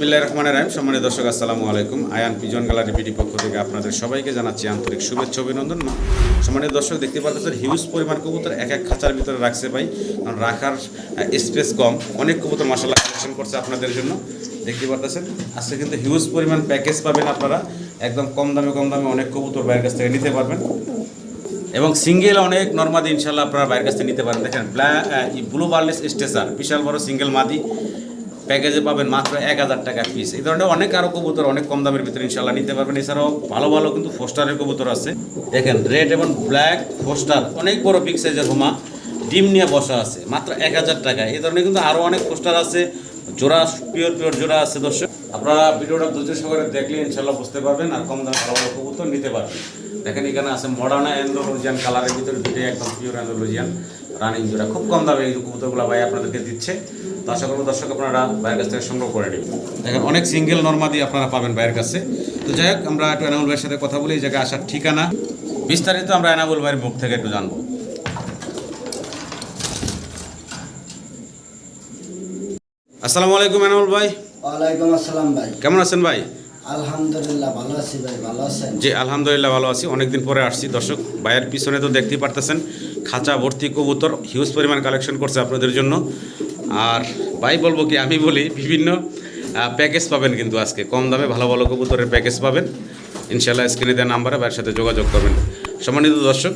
বিল্লাহ রহমান রাহিম। সম্মানিত দর্শক, আসসালামু আলাইকুম। আয়ান পিজন গ্যালারি পিডি পক্ষ থেকে আপনাদের সবাইকে জানাচ্ছি আন্তরিক শুভেচ্ছা, অভিনন্দন। সম্মানিত দর্শক, দেখতে পাচ্ছেন হিউজ পরিমাণ কবুতর এক এক খাঁচার ভিতরে রাখছে ভাই। কারণ রাখার স্পেস কম। অনেক কবুতর মশলা কালেকশন করছে আপনাদের জন্য। দেখতে পারতেছেন আজকে কিন্তু হিউজ পরিমাণ প্যাকেজ পাবেন আপনারা। একদম কম দামে কম দামে অনেক কবুতর বাইরের কাছ থেকে নিতে পারবেন। এবং সিঙ্গেল অনেক নর্মাদি ইনশাল্লাহ আপনারা বাইরের কাছ থেকে নিতে পারেন। দেখেন ব্ল্যাক ব্লু বার্লেস স্টেসার বিশাল বড় সিঙ্গেল মাদি। প্যাকেজে পাবেন মাত্র এক হাজার টাকা পিস এই ধরনের অনেক আরও কবুতর, অনেক কম দামের ভিতরে ইনশাল্লাহ নিতে পারবেন। এছাড়াও ভালো ভালো কিন্তু ফোস্টারের কবুতর আছে। দেখেন রেড এবং ব্ল্যাক ফোস্টার, অনেক বড় বিগ সাইজের হোমা, ডিম নিয়ে বসা আছে, মাত্র এক হাজার টাকা। এই ধরনের কিন্তু আরও অনেক পোস্টার আছে, জোড়া পিওর পিওর জোড়া আছে দর্শক। আপনারা ভিডিওটা ধৈর্য সহকারে দেখলে ইনশাল্লাহ বুঝতে পারবেন আর কম দামে ভালো ভালো কবুতর নিতে পারবেন। দেখেন, এখানে আছে মডার্ন অ্যান্ডোলজিয়ান কালারের ভিতরে দুটোই একদম পিওর অ্যান্ডোলজিয়ান রানিং জোড়া। খুব কম দামে এই কবুতরগুলো ভাই আপনাদেরকে দিচ্ছে। তো আশা করব দর্শক আপনারা বাইরের কাছ থেকে সংগ্রহ করে নেবেন। দেখেন অনেক সিঙ্গেল নর্মাদি আপনারা পাবেন বাইরের কাছে। তো যাই হোক আমরা একটু এনামুল ভাইয়ের সাথে কথা বলি এই জায়গায় আসার ঠিকানা। বিস্তারিত আমরা এনামুল ভাইয়ের মুখ থেকে একটু জানব। আসসালামু আলাইকুম এনামুল ভাই। ওয়ালাইকুম আসসালাম ভাই। কেমন আছেন ভাই? আলহামদুলিল্লাহ ভালো আছি ভাই ভালো আছেন? জি আলহামদুলিল্লাহ ভালো আছি। অনেকদিন পরে আসছি। দর্শক ভাইয়ের পিছনে তো দেখতেই পারতেছেন খাঁচা ভর্তি কবুতর হিউজ পরিমাণ কালেকশন করছে আপনাদের জন্য। আর ভাই বলব কি, আমি বলি, বিভিন্ন প্যাকেজ পাবেন কিন্তু আজকে। কম দামে ভালো ভালো কবুতরের প্যাকেজ পাবেন। ইনশাল্লাহ স্ক্রিনে দেওয়া নাম্বারে ভাইয়ের সাথে যোগাযোগ করবেন। সম্মানিত দর্শক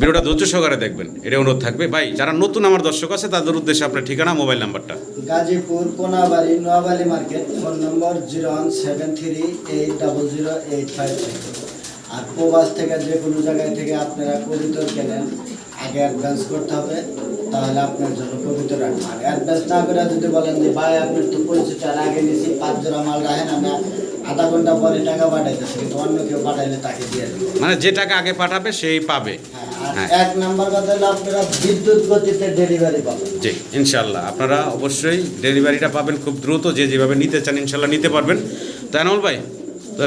ভিডিওটা ধৈর্য সহকারে দেখবেন। এটা অনুরোধ থাকবে। ভাই, যারা নতুন আমার দর্শক আছে, তাদের উদ্দেশ্যে আপনার ঠিকানা মোবাইল নাম্বারটা গাজীপুর কোনাবাড়ি, নোয়াবাড়ি মার্কেট, ফোন নম্বর zero one seven three eight double zero eight five আর প্রবাস থেকে যে কোনো জায়গায় থেকে আপনারা কবিতর কেনেন, আগে অ্যাডভান্স করতে হবে। তাহলে আপনার জন্য কবিতর রাখবেন অ্যাডভান্স না করে যদি বলেন যে ভাই আপনার তো পরিচিত আর আগে নিয়েছি পাঁচ জোড়া মাল রাখেন আমি আধা ঘণ্টা পরে টাকা পাঠাইতেছি কিন্তু অন্য কেউ পাঠাইলে তাকে দিয়ে মানে যে টাকা আগে পাঠাবে সেই পাবে। হ্যাঁ। এক নাম্বার কথা হলো আপনারা বিদ্যুৎ গতিতে ডেলিভারি পাবেন। জি ইনশাল্লাহ আপনারা অবশ্যই ডেলিভারিটা পাবেন খুব দ্রুত যে যেভাবে নিতে চান ইনশাল্লাহ নিতে পারবেন। তো আনল ভাই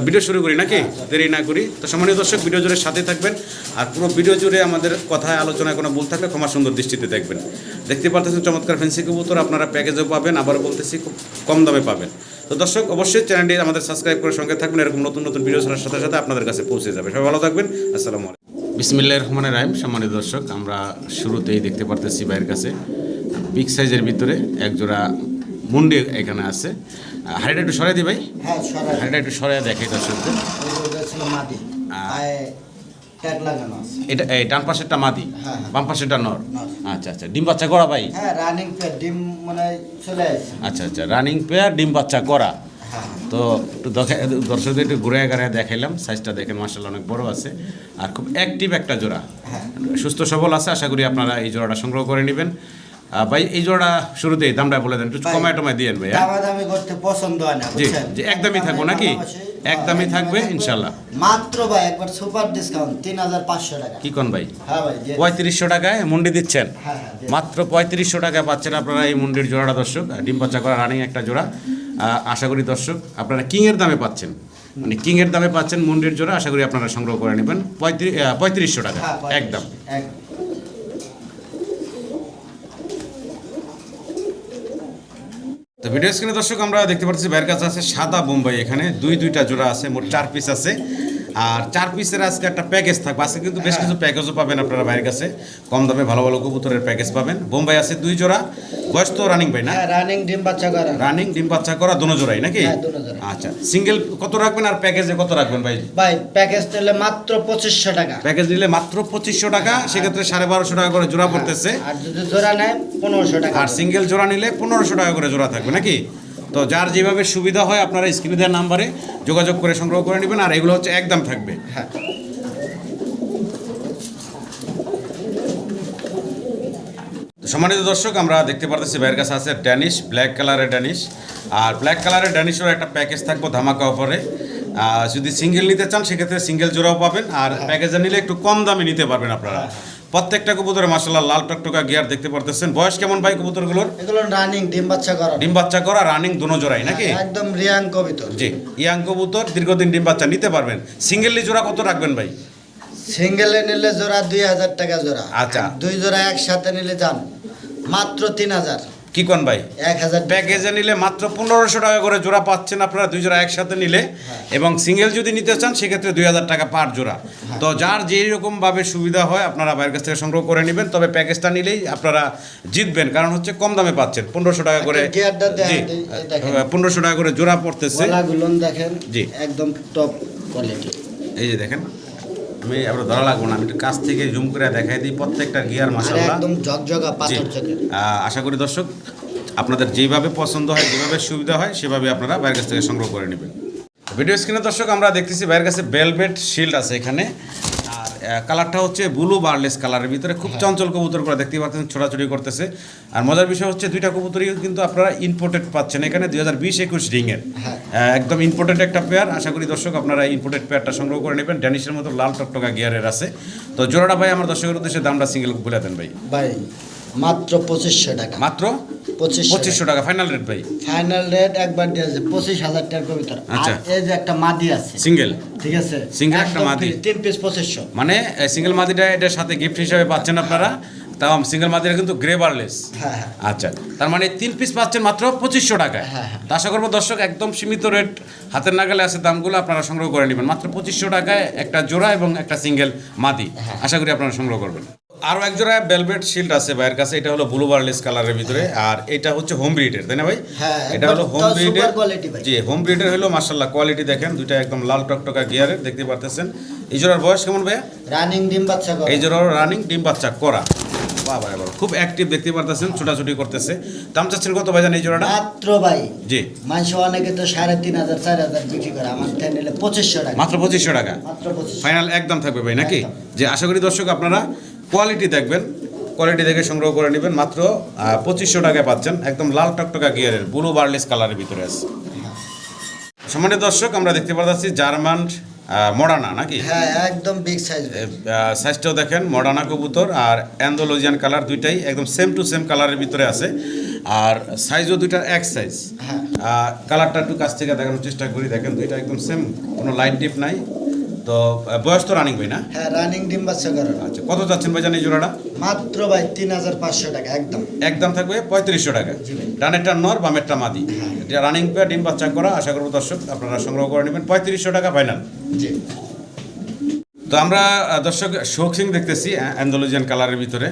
ভিডিও শুরু করি নাকি? দেরি না করি। তো সম্মানীয় দর্শক ভিডিও জুড়ে সাথে থাকবেন আর পুরো ভিডিও জুড়ে আমাদের কথায় আলোচনায় কোনো ভুল থাকলে ক্ষমা সুন্দর দৃষ্টিতে দেখবেন। দেখতে পারতেছেন চমৎকার ফেন্সি কবুতর, আপনারা প্যাকেজও পাবেন আবার বলতেছি খুব কম দামে পাবেন। তো দর্শক, অবশ্যই চ্যানেলটি আমাদের সাবস্ক্রাইব করে সঙ্গে থাকবেন, এরকম নতুন নতুন ভিডিও ছাড়ার সাথে সাথে আপনাদের কাছে পৌঁছে যাবে। সবাই ভালো থাকবেন, আসসালামু আলাইকুম। বিসমিল্লাহ রহমান রাহিম, সম্মানিত দর্শক, আমরা শুরুতেই দেখতে পারতেছি ভাইয়ের কাছে বিগ সাইজের ভিতরে এক জোড়া মুন্ডি এখানে আছে। হাড়িটা একটু সরাই দিই ভাই? হ্যাঁ হাড়িটা একটু সরাই দেখে দর্শকদের এটা এই ডান পাশেরটা মাদি হ্যাঁ, হ্যাঁ। বাম পাশেরটা নর? নর। আচ্ছা আচ্ছা ডিম বাচ্চা করা ভাই? রানিং ডিম মানে চলে আচ্ছা আচ্ছা রানিং পেয়ার ডিম বাচ্চা করা। তো একটু দর্শকদের একটু ঘুরে দেখাইলাম। সাইজটা দেখেন মার্শাল অনেক বড় আছে। আর খুব অ্যাক্টিভ একটা জোড়া। সুস্থ সবল আছে আশা করি আপনারা এই জোড়াটা সংগ্রহ করে নেবেন। ভাই এই জোড়া শুরুতেই দামটা বলে দেন একটু কমায় টমায় দিয়েন ভাই হ্যাঁ? দামাদামি করতে পছন্দ হয় না জি জি একদমই থাকব নাকি? একদমই থাকবে ইনশাল্লাহ। মাত্র ভাই একবার সুপার ডিসকাউন্ট তিন হাজার পাঁচশো টাকা। কি কোন ভাই? হ্যাঁ ভাই পঁয়ত্রিশশো টাকায় মুন্ডি দিচ্ছেন? হ্যাঁ হ্যাঁ মাত্র পঁয়ত্রিশশো টাকায় পাচ্ছেন আপনারা এই মুন্ডির জোড়াটা দর্শক। ডিম বাচ্চা করা রানিং একটা জোড়া। আশা করি দর্শক আপনারা কিংয়ের দামে পাচ্ছেন। মানে কিংয়ের দামে পাচ্ছেন মুন্ডির জোড়া আশা করি আপনারা সংগ্রহ করে নেবেন। পঁয়ত্রিশ পঁয়ত্রিশশো টাকা হ্যাঁ একদম এক তো ভিডিও স্ক্রিনে দর্শক, আমরা দেখতে পাচ্ছি ব্যার কাছে আছে সাদা বোম্বাই এখানে। দুই দুইটা জোড়া আছে, মোট চার পিস আছে। আর চার পিসের আজকে একটা প্যাকেজ থাকবে। আজকে কিন্তু বেশ কিছু প্যাকেজও পাবেন আপনারা ভাইয়ের কাছে। কম দামে ভালো ভালো কবুতরের প্যাকেজ পাবেন। বোম্বাই আছে দুই জোড়া। বয়স তো রানিং ভাই না? হ্যাঁ রানিং ডিম বাচ্চা করা। রানিং ডিম বাচ্চা করা দোনো জোড়াই নাকি? হ্যাঁ। আচ্ছা সিঙ্গেল কত রাখবেন আর প্যাকেজে কত রাখবেন ভাই? ভাই প্যাকেজ নিলে মাত্র পঁচিশশো টাকা। প্যাকেজ নিলে মাত্র পঁচিশশো টাকা সেক্ষেত্রে সাড়ে বারোশো টাকা করে জোড়া পড়তেছে। আর যদি জোড়া নেয় পনেরোশো টাকা। আর সিঙ্গেল জোড়া নিলে পনেরোশো টাকা করে জোড়া থাকবে নাকি? তো যার যেভাবে সুবিধা হয় আপনারা স্ক্রিনে দেওয়ার নাম্বারে যোগাযোগ করে সংগ্রহ করে নেবেন আর এগুলো হচ্ছে একদম থাকবে। হ্যাঁ। সম্মানিত দর্শক আমরা দেখতে পারতেছি ভাইয়ের কাছে আছে ড্যানিশ ব্ল্যাক কালারের ড্যানিশ আর ব্ল্যাক কালারের ড্যানিশেরও একটা প্যাকেজ থাকব ধামাকা অফারে যদি সিঙ্গেল নিতে চান সেক্ষেত্রে সিঙ্গেল জোড়াও পাবেন আর প্যাকেজে নিলে একটু কম দামে নিতে পারবেন আপনারা। প্রত্যেকটা কবুতরে মাসাল্লাহ লাল টকটকা গিয়ার দেখতে পারতেছেন। বয়স কেমন ভাই কবুতরগুলোর? এগুলো রানিং ডিম বাচ্চা করা। ডিম বাচ্চা করা রানিং দুনো জোড়াই নাকি? একদম রিয়াং কবিতর। জি ইয়াং কবুতর দীর্ঘদিন ডিম বাচ্চা নিতে পারবেন। সিঙ্গেললি জোড়া কত রাখবেন ভাই? সিঙ্গেলে নিলে জোড়া দুই হাজার টাকা জোড়া। আচ্ছা। দুই জোড়া একসাথে নিলে যান। মাত্র তিন হাজার। কি কোন ভাই? এক হাজার প্যাকেজে নিলে মাত্র পনেরোশো টাকা করে জোড়া পাচ্ছেন আপনারা দুই জোড়া একসাথে নিলে। এবং সিঙ্গেল যদি নিতে চান সেক্ষেত্রে দুই হাজার টাকা পার জোড়া। তো যার যেই রকম ভাবে সুবিধা হয় আপনারা বাইরের কাছ থেকে সংগ্রহ করে নেবেন। তবে প্যাকেজটা নিলেই আপনারা জিতবেন কারণ হচ্ছে কম দামে পাচ্ছেন। পনেরোশো টাকা করে জি। দেখেন। পনেরোশো টাকা করে জোড়া পড়তেছে। দেখেন জি। একদম টপ কোয়ালিটি এই যে দেখেন। আমি আবার ধরা লাগবো না আমি একটু কাছ থেকে জুম করে দেখাই দিই প্রত্যেকটা গিয়ার মাসাল্লাহ একদম ঝকঝকা পাথর আশা করি দর্শক আপনাদের যেভাবে পছন্দ হয় যেভাবে সুবিধা হয় সেভাবে আপনারা বাইরের কাছ থেকে সংগ্রহ করে নেবেন। ভিডিও স্ক্রিনে দর্শক আমরা দেখতেছি বাইরের কাছে বেলভেট শিল্ড আছে এখানে। কালারটা হচ্ছে ব্লু বার্লেস কালারের ভিতরে খুব চঞ্চল কবুতর করে দেখতে পাচ্ছেন ছোটাছুটি করতেছে। আর মজার বিষয় হচ্ছে দুইটা কবুতরই কিন্তু আপনারা ইম্পোর্টেড পাচ্ছেন এখানে দুই হাজার বিশ একুশ রিংয়ের। হ্যাঁ। একদম ইম্পোর্টেড একটা পেয়ার আশা করি দর্শক আপনারা ইম্পোর্টেড পেয়ারটা সংগ্রহ করে নেবেন। ড্যানিশের মতো লাল টকটকা গিয়ারের আছে। তো জোড়াটা ভাই আমার দর্শকের উদ্দেশ্যে দামটা সিঙ্গেল বলে দেন ভাই। ভাই মাত্র পঁচিশশো টাকা। মাত্র? পঁচিশশো টাকা। ফাইনাল রেট ভাই। ফাইনাল রেট একবার দিয়েছে পঁচিশ হাজার টাকার আচ্ছা। এই যে একটা মাদি আছে। সিঙ্গেল ঠিক আছে? Single একটা মাদি। তিন পিস পঁচিশশো। মানে সিঙ্গেল মাদিটা এটার সাথে গিফট হিসাবে পাচ্ছেন আপনারা। তাও সিঙ্গেল মাদিটা কিন্তু গ্রে বারলেস হ্যাঁ হ্যাঁ। আচ্ছা তার মানে তিন পিস পাচ্ছেন মাত্র পঁচিশশো টাকায়। হ্যাঁ, হ্যাঁ। আশা করব দর্শক একদম সীমিত রেট হাতের নাগালে আছে দামগুলো আপনারা সংগ্রহ করে নেবেন। মাত্র পঁচিশশো টাকায় একটা জোড়া এবং একটা সিঙ্গেল মাদি। আশা করি আপনারা সংগ্রহ করবেন। আরও এক জোড়া বেলভেট শিল্ড আছে ভাইয়ের কাছে এটা হলো ব্লু বার্লেস কালারের ভিতরে আর এটা হচ্ছে হোম ব্রিডের তাই না ভাই? হ্যাঁ, এটা হলো হোম ব্রিডের ভাই। জি হোম ব্রিডের হলো মার্শাল্লাহ কোয়ালিটি দেখেন দুইটা একদম লাল টকটকা গিয়ারের দেখতে পারতেছেন। এই জোড়ার বয়স কেমন ভাইয়া? রানিং ডিম বাচ্চা করে। এই জোড়ার রানিং ডিম বাচ্চা করা। বাবা এবার খুব অ্যাক্টিভ দেখতে পারতেছেন ছোটাছুটি করতেছে। দাম চাচ্ছেন কত ভাই জান এই জোড়াটা? মাত্র ভাই জি। মানুষ অনেকে তো সাড়ে তিন হাজার চার হাজার বিক্রি করে আমার থেকে নিলে পঁচিশশো টাকা। মাত্র পঁচিশশো টাকা। ফাইনাল একদম থাকবে ভাই নাকি? যে আশা করি দর্শক আপনারা কোয়ালিটি দেখবেন কোয়ালিটি দেখে সংগ্রহ করে নেবেন মাত্র পঁচিশশো টাকায় পাচ্ছেন একদম লাল টকটকা গিয়ারের ব্লু বার্লেস কালারের ভিতরে আছে। সম্মানিত দর্শক আমরা দেখতে পাচ্ছি জার্মান মডানা নাকি? হ্যাঁ একদম বিগ সাইজ সাইজটাও দেখেন মডার্না কবুতর আর অ্যান্ডোলজিয়ান কালার দুইটাই একদম সেম টু সেম কালারের ভিতরে আছে। আর সাইজও দুইটার এক সাইজ হ্যাঁ। কালারটা একটু কাছ থেকে দেখানোর চেষ্টা করি দেখেন দুইটা একদম সেম কোনো লাইট ডিপ নাই। তো বয়স তো রানিং ভাই না? হ্যাঁ রানিং ডিম বাচ্চা করে আচ্ছা কত চাচ্ছেন ভাই জানি জোড়াটা? মাত্র ভাই তিন হাজার পাঁচশো টাকা একদম। একদম থাকবে পঁয়ত্রিশশো টাকা। ডানেরটা নর বামেরটা মাদি। হ্যাঁ। রানিং পেয়ার ডিম বাচ্চা করা আশা করব দর্শক আপনারা সংগ্রহ করে নেবেন। পঁয়ত্রিশশো টাকা ফাইনাল জি। তো আমরা দর্শক শোক সিং দেখতেছি অ্যান্ডোলজিয়ান কালারের ভিতরে।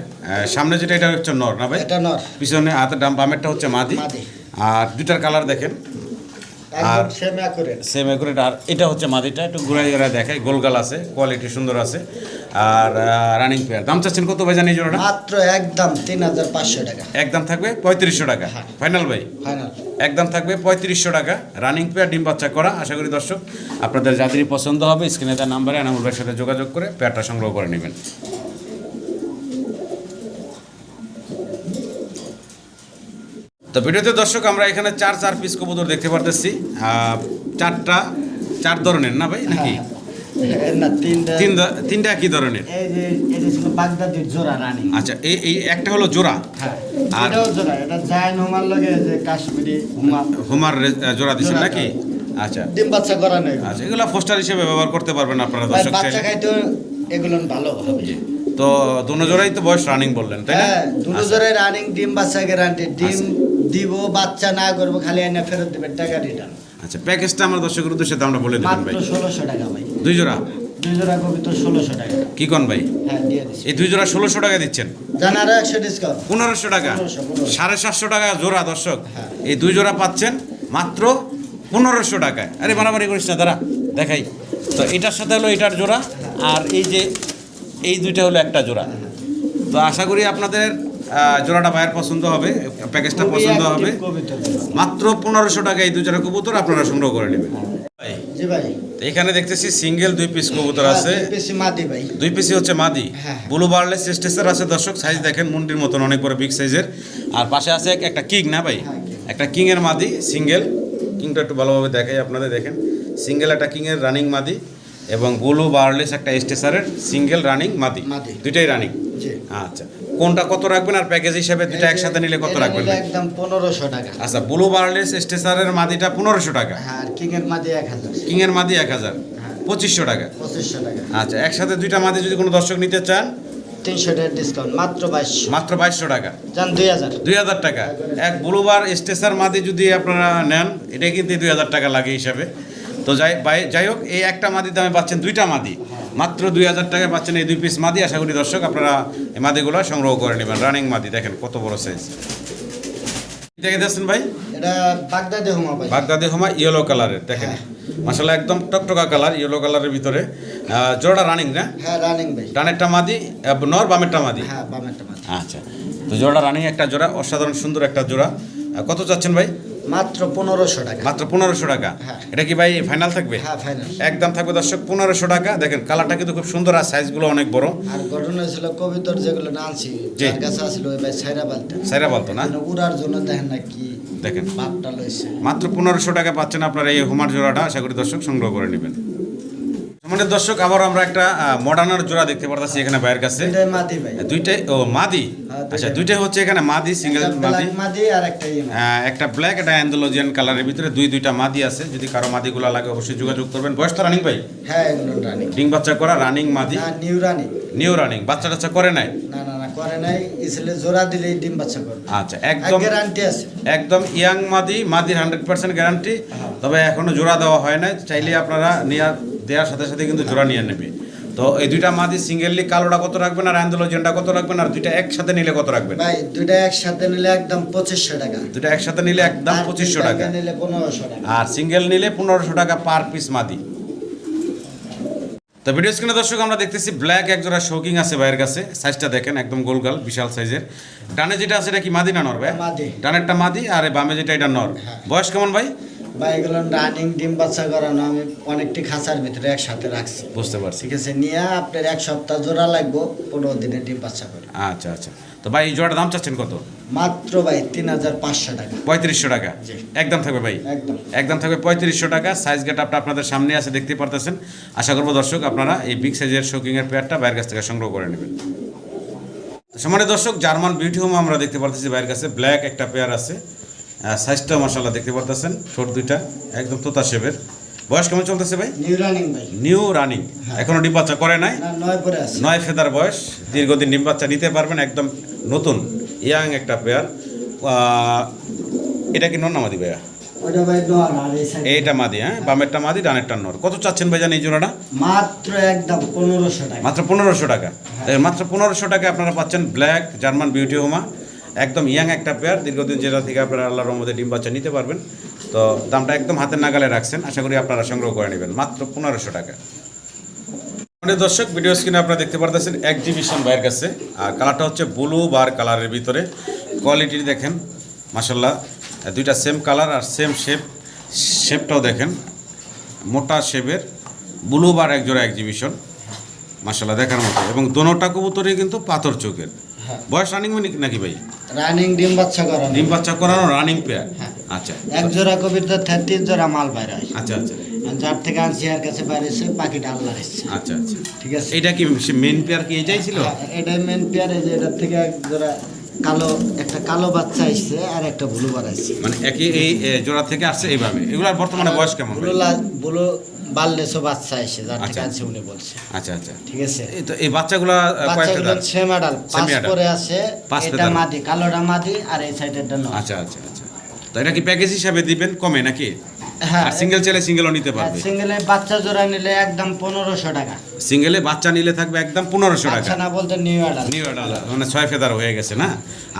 সামনে যেটা এটা হচ্ছে নর না ভাই? এটা নর। পিছনে হাতের ডাম বামেরটা হচ্ছে মাদি। মাদি। আর দুটার কালার দেখেন। একদম সেম করে সেম একুরেট আর এটা হচ্ছে মাদিটা একটু ঘুরাই ঘুরাই দেখায় গোলগাল আছে কোয়ালিটি সুন্দর আছে। আর রানিং পেয়ার দাম চাচ্ছেন কত ভাই জানি জোড়াটা? মাত্র একদম তিন হাজার পাঁচশো টাকা। একদম থাকবে পঁয়ত্রিশশো টাকা। হ্যাঁ। ফাইনাল ভাই? ফাইনাল একদম থাকবে পঁয়ত্রিশশো টাকা। রানিং পেয়ার ডিম বাচ্চা করা আশা করি দর্শক আপনাদের যাদেরই পছন্দ হবে স্ক্রিনে তার নাম্বারে এনামুল ভাইয়ের সাথে যোগাযোগ করে পেয়ারটা সংগ্রহ করে নেবেন। তো ভিডিওতে দর্শক আমরা এখানে চার চার পিস কবুতর দেখতে পারতেছি। চারটা চার ধরনের না ভাই নাকি? হ্যাঁ, না তিনটা। কি ধরনের? আচ্ছা এই একটা হলো জোড়া? হ্যাঁ আর- হোমার জোড়া দিচ্ছেন নাকি? আচ্ছা। ডিম বাচ্চা করা নেই। আচ্ছা এগুলো ফোস্টার হিসেবে ব্যবহার করতে পারবেন আপনারা দর্শক বাচ্চা। খাইতে এগুলো ভালো হবে। তো দুনো জোড়াই তো বয়স রানিং বললেন তাই না? হ্যাঁ দুটো আচ্ছা। রানিং ডিম বাচ্চা গ্যারান্টি ডিম দিব বাচ্চা না করব খালি এনে ফেরত দেবেন টাকা রিটার্ন আচ্ছা প্যাকেজটা আমার দর্শকের উদ্দেশ্যে দামটা বলে দেবেন ভাই। ষোলোশো টাকা ভাই। দুই জোড়া? দুই জোড়া কবি তো ষোলোশো টাকা। কি কোন ভাই? হ্যাঁ দিয়ে দিচ্ছি এই দুই জোড়া ষোলোশো টাকা দিচ্ছেন। জানারও একশো ডিসকাউন্ট পনেরোশো টাকা। 1500, 1500 সাড়ে সাতশো টাকা জোড়া দর্শক। হ্যাঁ। এই দুই জোড়া পাচ্ছেন মাত্র পনেরোশো টাকায়। আরে বাড়াবাড়ি করিস না দাঁড়া দেখাই। তো এটার সাথে হলো এটার জোড়া আর এই যে এই দুইটা হলো একটা জোড়া। তো আশা করি আপনাদের জোড়াটা ভাইয়ের পছন্দ হবে প্যাকেজটা পছন্দ হবে। মাত্র পনেরোশো টাকা এই জোড়া কবুতর আপনারা সংগ্রহ করে নেবেন। ভাই, ভাই। তো এখানে দেখতেছি সিঙ্গেল দুই পিস কবুতর আছে। হ্যাঁ, ভাই। দুই পিসি হচ্ছে মাদি। ব্লু বার্লেস স্টেসের আছে দর্শক সাইজ দেখেন মুন্ডির মতন অনেক বড় বিগ সাইজের আর পাশে আছে এক- একটা কিং না ভাই? হ্যাঁ, একটা কিং এর মাদি সিঙ্গেল কিংটা একটু ভালোভাবে দেখাই আপনাদের দেখেন। সিঙ্গেল একটা কিং এর রানিং মাদি এবং ব্লু বার্লেস একটা স্টেসারের সিঙ্গেল রানিং মাদি। দুইটাই রানিং আচ্ছা। কোনটা কত রাখবেন আর প্যাকেজ হিসাবে দুইটা একসাথে নিলে কত রাখবেন? একদম পনেরোশো টাকা। আচ্ছা ব্লু বার্লেস স্টেসারের মাদিটা পনেরোশো টাকা। হ্যাঁ কিং এর মাদি এক হাজার। কিং এর মাদি এক হাজার। হ্যাঁ। পঁচিশশো টাকা। পঁচিশশো টাকা। আচ্ছা একসাথে দুইটা মাদি যদি কোনো দর্শক নিতে চান? তিনশো টাকার ডিসকাউন্ট মাত্র বাইশশো। মাত্র বাইশশো টাকা। যান দুই হাজার। দুই হাজার টাকা। এক ব্লুবার স্টেশার মাদি যদি আপনারা নেন এটা কিন্তু দুই হাজার টাকা লাগে হিসাবে। তো যাই যাই হোক এই একটা মাদির দামে পাচ্ছেন দুইটা মাদি। মাত্র দুই হাজার টাকায় পাচ্ছেন এই দুই পিস মাদি। আশা করি দর্শক আপনারা এই মাদিগুলো সংগ্রহ করে নেবেন। রানিং মাদি দেখেন কত বড় সাইজ দেখে দিচ্ছেন ভাই? এটা বাগদাদি হোমা ভাই। বাগদাদি হোমা ইয়েলো কালারের দেখেন। মাসাল্লাহ একদম টকটকা কালার ইয়েলো কালারের ভিতরে। জোড়াটা রানিং না? হ্যাঁ রানিং ভাই। ডানেরটা মাদি নর বামেরটা মাদি? হ্যাঁ বামেরটা আচ্ছা। তো জোড়াটা রানিং একটা জোড়া অসাধারণ সুন্দর একটা জোড়া। কত চাচ্ছেন ভাই? মাত্র পনেরোশো টাকা। মাত্র পনেরোশো টাকা? হ্যাঁ। এটা কি ভাই ফাইনাল থাকবে? হ্যাঁ ফাইনাল একদম থাকবে দর্শক পনেরোশো টাকা। দেখেন কালারটা কিন্তু খুব সুন্দর আর সাইজগুলো অনেক বড়। আর ঘটনা ছিল কবিতর যেগুলো না আনছি। যার কাছে আসলো ওই ভাই সাইরা বালতে সাইরা বালতো না? উড়ার জন্য দেখেন না কি দেখেন। মাত্র পনেরোশো টাকা পাচ্ছেন আপনারা এই হুমার জোড়াটা। আশা করি দর্শক সংগ্রহ করে নেবেন। মানে দর্শক আবার আমরা একটা মডার্নার জোড়া দেখতে পারতাছি এখানে ভাইয়ের কাছে। দুইটাই ও মাদি? হ্যাঁ, আচ্ছা দুইটাই হচ্ছে এখানে মাদি সিঙ্গেল মাদি। মাদি আর একটা ইয়ে একটা ব্ল্যাক একটা অ্যান্ডোলজিয়ান কালারের ভিতরে দুই দুইটা মাদি আছে। যদি কারও মাদিগুলো লাগে অবশ্যই যোগাযোগ করবেন। বয়স তো রানিং ভাই? হ্যাঁ রানিং ডিং বাচ্চা করা রানিং মাদি? না নিউ রানিং নিউ রানিং বাচ্চা টাচ্চা করে নাই? না না না করে নাই। ইসলে জোড়া দিলেই ডিম বাচ্চা করবে। আচ্ছা একদম গ্যারান্টি আছে। একদম ইয়াং মাদি মাদির হান্ড্রেড পার্সেন্ট গ্যারান্টি তবে এখনও জোড়া দেওয়া হয় না চাইলে আপনারা নেওয়া দেওয়ার সাথে সাথে কিন্তু জোড়া নিয়ে নেবে। তো এই দুইটা মাদি সিঙ্গেললি কালোটা কত রাখবেন আর অ্যান্ডোলজিয়ানটা কত রাখবেন আর দুইটা একসাথে নিলে কত রাখবেন? ভাই দুইটা একসাথে নিলে একদম পঁচিশশো টাকা। দুইটা একসাথে নিলে একদম আর পঁচিশশো দুইটা টাকা। নিলে পনেরোশো টাকা। আর সিঙ্গেল নিলে পনেরোশো টাকা পার পিস মাদি। তো ভিডিও স্ক্রিনে দর্শক আমরা দেখতেছি ব্ল্যাক এক জোড়া শৌকিং আছে ভাইয়ের কাছে। সাইজটা দেখেন একদম গোলগাল বিশাল সাইজের ডানে যেটা আছে এটা কি মাদি না নর ভাই? মাদি। ডানেরটা মাদি আর বামে যেটা এটা নর। হ্যাঁ। বয়স কেমন ভাই? ভাই এগুলো রানিং ডিম বাচ্চা করানো আমি অনেকটি খাঁচার ভিতরে একসাথে রাখছি। বুঝতে পারছি। ঠিক আছে নিয়ে আপনার এক সপ্তাহ জোড়া লাগবো পনেরো দিনে ডিম বাচ্চা করে। আচ্ছা আচ্ছা। তো ভাই এই জোড়ার দাম চাচ্ছেন কত? মাত্র ভাই তিন হাজার পাঁচশো টাকা। পঁয়ত্রিশশো টাকা? একদম থাকবে ভাই? একদম। একদম থাকবে পঁয়ত্রিশশো টাকা। সাইজ গেট আপটা আপনাদের সামনে আছে দেখতে পারতেছেন। আশা করব দর্শক আপনারা এই বিগ সাইজের শোকিংয়ের পেয়ারটা বাইরের কাছ থেকে সংগ্রহ করে নেবেন। সমানে দর্শক জার্মান বিউটি হোম আমরা দেখতে পারতেছি বাইরের কাছে। ব্ল্যাক একটা পেয়ার আছে। সাইজটা মাসাল্লাহ দেখতে পারতেছেন ছোট দুইটা একদম তোতা শেপের। বয়স কেমন চলতেছে ভাই? নিউ রানিং ভাই। নিউ রানিং এখনও ডিম বাচ্চা করে নাই? নয় পরে আছে। নয় ফেদার বয়স। দীর্ঘদিন ডিম বাচ্চা নিতে পারবেন একদম নতুন ইয়াং একটা পেয়ার এটা কি নর নামাদি ভাইয়া? ভাই এইটা মাদি হ্যাঁ? বামেরটা মাদি ডানেরটা নর কত চাচ্ছেন ভাইজান এই জোড়াটা? মাত্র একদম পনেরোশো টাকা। মাত্র পনেরোশো টাকা। মাত্র পনেরোশো টাকা আপনারা পাচ্ছেন ব্ল্যাক জার্মান বিউটি হোমা একদম ইয়াং একটা পেয়ার দীর্ঘদিন যেটা থেকে আপনারা আল্লাহর রহমতে ডিম বাচ্চা নিতে পারবেন। তো দামটা একদম হাতের নাগালে রাখছেন আশা করি আপনারা সংগ্রহ করে নেবেন মাত্র পনেরোশো টাকা। আমাদের দর্শক ভিডিও স্ক্রিনে আপনারা দেখতে পারতেছেন এক্সিবিশন ভাইয়ের কাছে আর কালারটা হচ্ছে ব্লু বার কালারের ভিতরে। কোয়ালিটি দেখেন মাসাল্লাহ দুইটা সেম কালার আর সেম শেপ শেপটাও দেখেন মোটা শেপের ব্লু বার এক জোড়া এক্সিবিশন মাসাল্লাহ দেখার মতো। এবং দোনোটা কবুতরই কিন্তু পাথর চোখের। হ্যাঁ। বয়স রানিং নাকি ভাই? রানিং ডিম বাচ্চা করানো। ডিম বাচ্চা করানো রানিং পেয়ার হ্যাঁ। আচ্ছা। এক জোড়া কবিতা তেত্রিশ জোড়া মাল বাইরে হয় আচ্ছা আচ্ছা। যার থেকে আনছি আর কাছে বাইরেছে পাখিটা আল্লাহ এসছে আচ্ছা আচ্ছা। ঠিক আছে? এইটা কি মেন পেয়ার কি এটাই ছিল? হ্যাঁ, মেন পেয়ার এই যে এটার থেকে এক জোড়া কালো একটা কালো বাচ্চা আসছে আর একটা ব্লু বার আসছে। মানে একই এই জোড়া থেকে আসছে এইভাবে। এগুলার বর্তমানে বয়স কেমন? ব্লু ব্লু বাচ্চা আসছে যার থেকে আচ্ছা। উনি বলছে। আচ্ছা আচ্ছা। ঠিক আছে? তো এই বাচ্চাগুলা বাচ্চাগুলো ফেদার সেম আডাল পাঁচ Semi-adult। করে আছে এটা মাদি কালোটা মাদি আর এই সাইডেরটা নয়। আচ্ছা আচ্ছা আচ্ছা। তো এটা কি প্যাকেজ হিসাবে দিবেন কমে নাকি? হ্যাঁ সিঙ্গেল চাইলে সিঙ্গেলও নিতে পারবে। সিঙ্গেলে বাচ্চা জোড়া নিলে একদম পনেরোশো টাকা। সিঙ্গেলে বাচ্চা নিলে থাকবে একদম পনেরোশো টাকা। না বলতে নিউ আডাল নিউ অ্যাডাল, মানে ছয় ফেদার হয়ে গেছে না?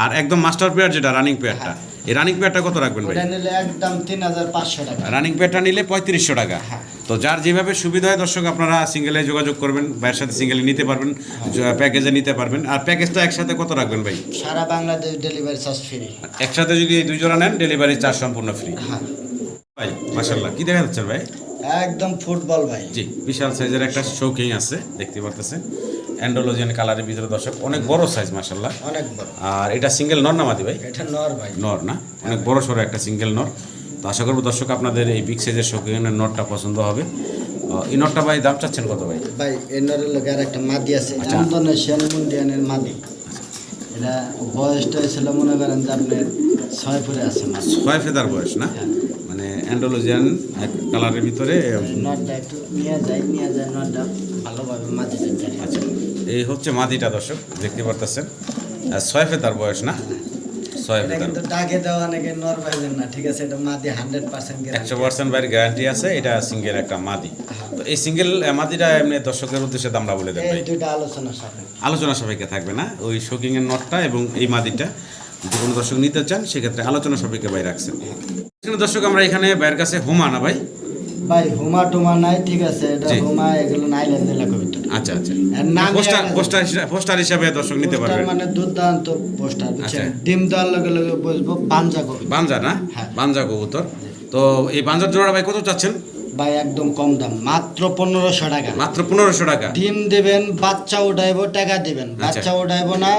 আর একদম মাস্টার পেয়ার যেটা রানিং পেয়ারটা এই রানিং পেয়ারটা কত রাখবেন ভাই? নিলে একদম তিন হাজার পাঁচশো টাকা। রানিং পেয়ারটা নিলে পঁয়ত্রিশশো টাকা। হ্যাঁ। তো যার যেভাবে সুবিধা হয় দর্শক আপনারা সিঙ্গেলে যোগাযোগ করবেন ভাইয়ের সাথে সিঙ্গেলে নিতে পারবেন প্যাকেজে নিতে পারবেন। আর প্যাকেজটা একসাথে কত রাখবেন ভাই? সারা বাংলাদেশ ডেলিভারি চার্জ ফ্রি একসাথে যদি এই দুই জোড়া নেন ডেলিভারি চার্জ সম্পূর্ণ ফ্রি হ্যাঁ। ভাই মাসাল্লাহ কি দেখা যাচ্ছে ভাই? একদম ফুটবল ভাই। জি বিশাল সাইজের একটা শৌকিং আছে দেখতে পারতেছেন। অ্যান্ডোলজিয়ান কালারের ভিতরে দর্শক অনেক বড় সাইজ মাসাল্লাহ অনেক বড়। আর এটা সিঙ্গেল নর না মাদি ভাই? এটা নর ভাই। নর না? অনেক বড় সড়ো একটা সিঙ্গেল নর। তো আশা করব দর্শক আপনাদের এই বিগ সাইজের শৌকিংয়ের নটটা পছন্দ হবে। এই নটটা ভাই দাম চাচ্ছেন কত ভাই? ভাই এর নরের লোক আর একটা মাদি আছে আচ্ছা। ইন্দোনেশিয়ান মুন্ডিয়ানের মাদি। এটা বয়সটা ছিল মনে করেন যে আপনার ছয় ফুটে আছে ছয় ফেদার বয়স না? মানে অ্যান্ডোলজিয়ান এক কালারের ভিতরে নটটা একটু নিয়ে যায় নিয়ে যায় নটটা ভালোভাবে যায় আচ্ছা। এই হচ্ছে মাদিটা দর্শক দেখতে পারতেছেন। ছয় ফেতার বয়স না? এটা কিন্তু ডাকে দেওয়া অনেকে নর না ঠিক আছে? এটা মাদি হান্ড্রেড পার্সেন্ট একশো পার্সেন্ট বাইরের গ্যারান্টি আছে এটা সিঙ্গেল একটা মাদি। তো এই সিঙ্গেল মাদিটা এমনি দর্শকের উদ্দেশ্যে দামটা বলে এই আলোচনা সাপেক্ষ। আলোচনা সাপেক্ষে থাকবে না ওই শোকিংয়ের নটটা এবং এই মাদিটা। যদি কোনো দর্শক নিতে চান সেক্ষেত্রে আলোচনা সাপেক্ষে ভাই রাখছেন। দর্শক আমরা এখানে ভাইয়ের কাছে হুমা না ভাই। ভাই হুমা টুমা নাই ঠিক আছে এটা। হুমা এগুলো নাইলেন দিলা কবিতা আচ্ছা আচ্ছা। পোস্টার পোস্টার পোস্টার হিসাবে দর্শক নিতে পোস্টার মানে দুর্দান্ত পোস্টার বুঝছেন? আচ্ছা। ডিম দেওয়ার লগে লগে বুঝব পাঞ্জা কবি বাঞ্জা না? হ্যাঁ। বাঞ্জা কবুতর। তো এই বাঞ্জার জোড়া ভাই কত চাচ্ছেন? ভাই একদম কম দাম মাত্র পনেরোশো টাকা। মাত্র পনেরোশো টাকা। ডিম দেবেন বাচ্চা উঠাইব টাকা দিবেন। আচ্ছা। বাচ্চা উঠাইব না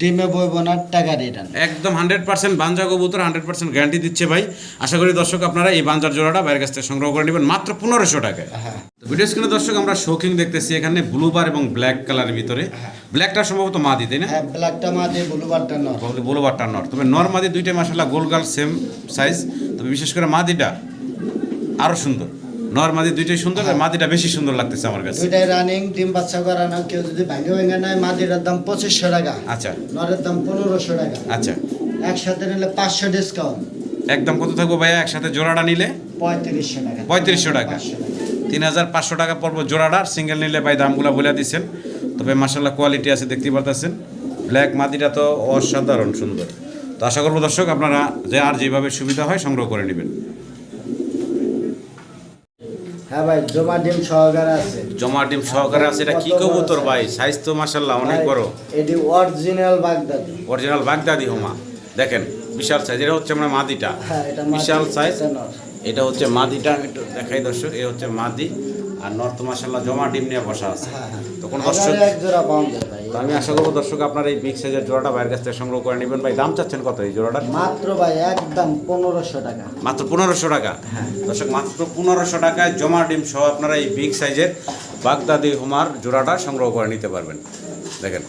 ডিমে বইব না টাকা রিটার্ন একদম হান্ড্রেড পার্সেন্ট বাঞ্জা কবুতর হান্ড্রেড পার্সেন্ট গ্যারান্টি দিচ্ছে ভাই। আশা করি দর্শক আপনারা এই বাঞ্জার জোড়াটা বাইরের কাছ থেকে সংগ্রহ করে নেবেন মাত্র পনেরোশো টাকায়। হ্যাঁ। ভিডিও স্ক্রিনে দর্শক আমরা শৌকিং দেখতেছি এখানে ব্লু বার এবং ব্ল্যাক কালারের ভিতরে। ব্ল্যাকটা সম্ভবত মাদি তাই না? হ্যাঁ ব্ল্যাকটা মাদি ব্লুবারটা নর। ব্লু বারটা নর। তবে নর মাদি দুইটাই মাসাল্লাহ গোল গাল সেম সাইজ তবে বিশেষ করে মাদিটা আরও সুন্দর। নর মাদি দুইটাই সুন্দর আর মাদিটা বেশি সুন্দর লাগতেছে আমার কাছে। দুইটাই রানিং ডিম বাচ্চা করানো কেউ যদি ভাঙে ভেঙে নেয় মাদির দাম পঁচিশশো টাকা। আচ্ছা। নরের দাম পনেরোশো টাকা। আচ্ছা। একসাথে নিলে পাঁচশো ডিসকাউন্ট একদম কত থাকব ভাইয়া? একসাথে জোড়াটা নিলে? পঁয়ত্রিশশো টাকা। পঁয়ত্রিশশো টাকা। 500 টাকা। তিন হাজার পাঁচশো টাকা পড়ব জোড়াটা সিঙ্গেল নিলে ভাই দামগুলো বলে দিচ্ছেন তবে মাসাল্লাহ কোয়ালিটি আছে দেখতেই পারতেছেন। ব্ল্যাক মাদিটা তো অসাধারণ সুন্দর। তো আশা করব দর্শক আপনারা যে আর যেভাবে সুবিধা হয় সংগ্রহ করে নেবেন। হ্যাঁ ভাই জমা ডিম সহকারে আছে। জমা ডিম সহকারে আছে এটা কি কবুতর ভাই? সাইজ তো অনেক বড়। এটি অরিজিনাল বাগদাদি। অরিজিনাল বাগদাদি হোমা। দেখেন বিশাল সাইজ এটা হচ্ছে আমরা মাদিটা। হ্যাঁ বিশাল সাইজ এটা হচ্ছে মাদিটা আমি একটু দেখাই দর্শক এ হচ্ছে মাদি। আর নর্থ মাসাল্লাহ জমা ডিম নিয়ে বসা আছে। হ্যাঁ তো কোনো দর্শক এক জোড়া পাওয়া ভাই। তো আমি আশা করব দর্শক আপনার এই বিগ সাইজের জোড়াটা বাইরের কাছ থেকে সংগ্রহ করে নেবেন। ভাই দাম চাচ্ছেন কত এই জোড়াটার? মাত্র ভাই একদম পনেরোশো টাকা। মাত্র পনেরোশো টাকা? হ্যাঁ। দর্শক মাত্র পনেরোশো টাকায় জমা ডিম সহ আপনারা এই বিগ সাইজের বাগদাদি হুমার জোড়াটা সংগ্রহ করে নিতে পারবেন। দেখেন।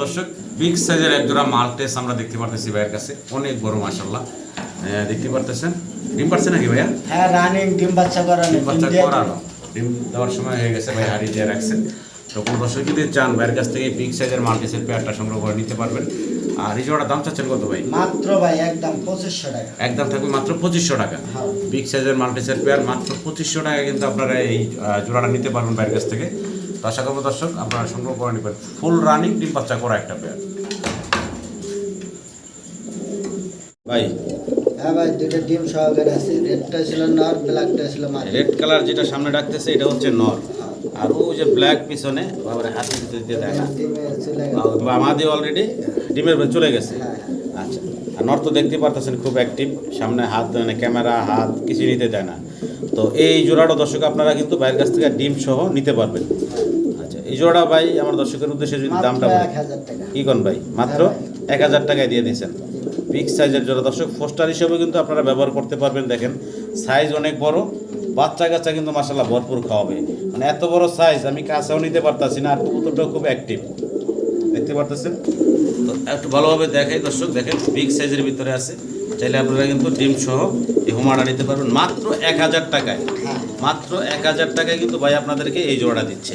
দর্শক বিগ সাইজের এক জোড়া মালটেস আমরা দেখতে পারতেছি ভাইয়ের কাছে। অনেক বড় মাসাল্লাহ দেখতে পারতেছেন? ডিম পারছে নাকি ভাইয়া? হ্যাঁ রানিং ডিম বাচ্চা করানো ডিম বাচ্চা করানো। ডিম দেওয়ার সময় হয়ে গেছে ভাই হারিয়ে দিয়ে রাখছেন তো কোনো দর্শক যদি চান ভাইয়ের কাছ থেকে বিগ সাইজের মাল্টিসের পেয়ারটা সংগ্রহ করে নিতে পারবেন। আর এই জোড়ার দাম চাচ্ছেন কত ভাই? মাত্র ভাই একদম পঁচিশশো টাকা। একদম থাকবে মাত্র পঁচিশশো টাকা। বিগ সাইজের মাল্টিসের পেয়ার মাত্র পঁচিশশো টাকা কিন্তু আপনারা এই জোড়াটা নিতে পারবেন বাইরের কাছ থেকে। তো আশা করব দর্শক আপনারা সংগ্রহ করে নেবেন। ফুল রানিং ডিম বাচ্চা করা একটা পেয়ার। ভাই হ্যাঁ ভাই দুটো ডিম সহকারে আছে। রেডটা ছিল নর ব্ল্যাকটা ছিল মাদি রেড কালার যেটা সামনে ডাকতেছে এটা হচ্ছে নর আর ও যে ব্ল্যাক পিছনে বাবারে হাতে দিতে দিতে দেয় না। আমাদের অলরেডি ডিমের ভেতর চলে গেছে। আচ্ছা আর নর তো দেখতে পারতেছেন খুব অ্যাক্টিভ সামনে হাত মানে ক্যামেরা হাত কিছু নিতে দেয় না। তো এই জোড়াটা দর্শক আপনারা কিন্তু বাইরের কাছ থেকে ডিম সহ নিতে পারবেন। আচ্ছা এই জোড়াটা ভাই আমার দর্শকের উদ্দেশ্যে যদি দামটা কি কোন ভাই? মাত্র হ্যাঁ এক হাজার টাকায় দিয়ে দিয়েছেন। বিগ সাইজের জোড়া। দর্শক পোস্টার হিসেবে কিন্তু আপনারা ব্যবহার করতে পারবেন। দেখেন সাইজ অনেক বড় বাচ্চা কাচ্চা কিন্তু মাসাল্লাহ ভরপুর খাওয়াবে। মানে এত বড় সাইজ আমি কাছেও নিতে পারতাছি না আর কবুতরটাও খুব অ্যাক্টিভ দেখতে পারতেছেন? তো একটু ভালোভাবে দেখাই দর্শক দেখেন বিগ সাইজের ভিতরে আছে। চাইলে আপনারা কিন্তু ডিম সহ এই হোমাটা নিতে পারবেন। মাত্র এক হাজার টাকায় হ্যাঁ। মাত্র এক হাজার টাকায় কিন্তু ভাই আপনাদেরকে এই জোড়াটা দিচ্ছে।